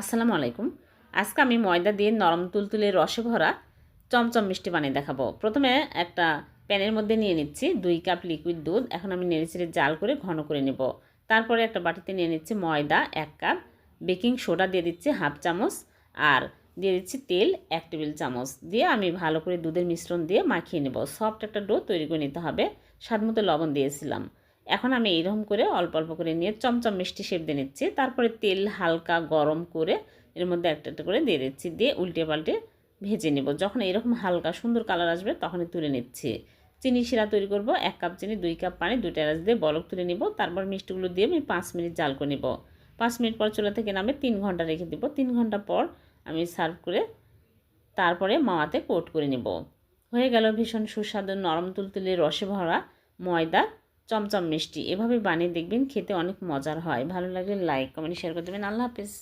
আসসালামু আলাইকুম। আজকে আমি ময়দা দিয়ে নরম তুলতুলে রসে ভরা চমচম মিষ্টি বানিয়ে দেখাবো। প্রথমে একটা প্যানের মধ্যে নিয়ে নিচ্ছি দুই কাপ লিকুইড দুধ। এখন আমি নেড়েচেড়ে জাল করে ঘন করে নেব। তারপরে একটা বাটিতে নিয়ে নিচ্ছি ময়দা, এক কাপ। বেকিং সোডা দিয়ে দিচ্ছি হাফ চামচ। আর দিয়ে দিচ্ছি তেল, এক টেবিল চামচ। দিয়ে আমি ভালো করে দুধের মিশ্রণ দিয়ে মাখিয়ে নেব। সফট একটা ডো তৈরি করে নিতে হবে। স্বাদ মতো লবণ দিয়েছিলাম। এখন আমি এইরকম করে অল্প অল্প করে নিয়ে চমচম মিষ্টি শেপ দিয়ে নিচ্ছি। তারপরে তেল হালকা গরম করে এর মধ্যে একটা একটা করে দিয়ে দিচ্ছি, দিয়ে উল্টে পাল্টে ভেজে নেব। যখন এরকম হালকা সুন্দর কালার আসবে তখনই তুলে নিচ্ছি। চিনি শিরা তৈরি করব, এক কাপ চিনি, দুই কাপ পানি, দুইটা এলাচ দিয়ে বলক তুলে নিব। তারপর মিষ্টিগুলো দিয়ে আমি পাঁচ মিনিট জাল করে নেব। পাঁচ মিনিট পর চুলা থেকে নামে তিন ঘণ্টা রেখে দেবো। তিন ঘণ্টা পর আমি সার্ভ করে তারপরে মাওয়াতে কোট করে নেব। হয়ে গেল ভীষণ সুস্বাদু নরম তুলতুলে রসে ভরা ময়দা। চমচম মিষ্টি। এভাবে বানিয়ে দেখবেন খেতে অনেক মজার হয়। ভালো লাগলে লাইক কমেন্ট শেয়ার করে দেবেন। আল্লাহ হাফিজ।